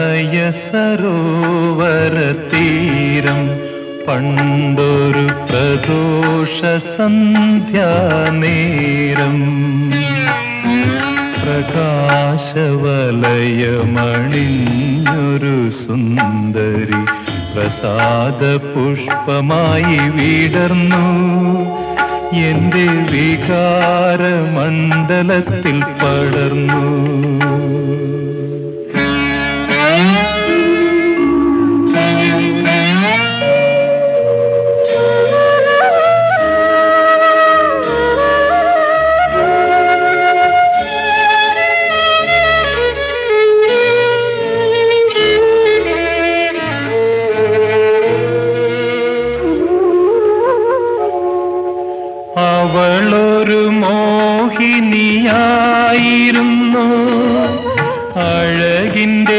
പ്രണയ സരോവര തീരം പണ്ടൊരു പ്രദോഷ സന്ധ്യാനേരം. പ്രകാശവലയമണിഞ്ഞൊരു സുന്ദരി പ്രസാദ പുഷ്പമായി വിടർന്നു. എന്റെ വികാരമണ്ഡലത്തിൽ പടർന്നു. അവളൊരു മോഹിനിയായിരുന്നു. അഴകിന്റെ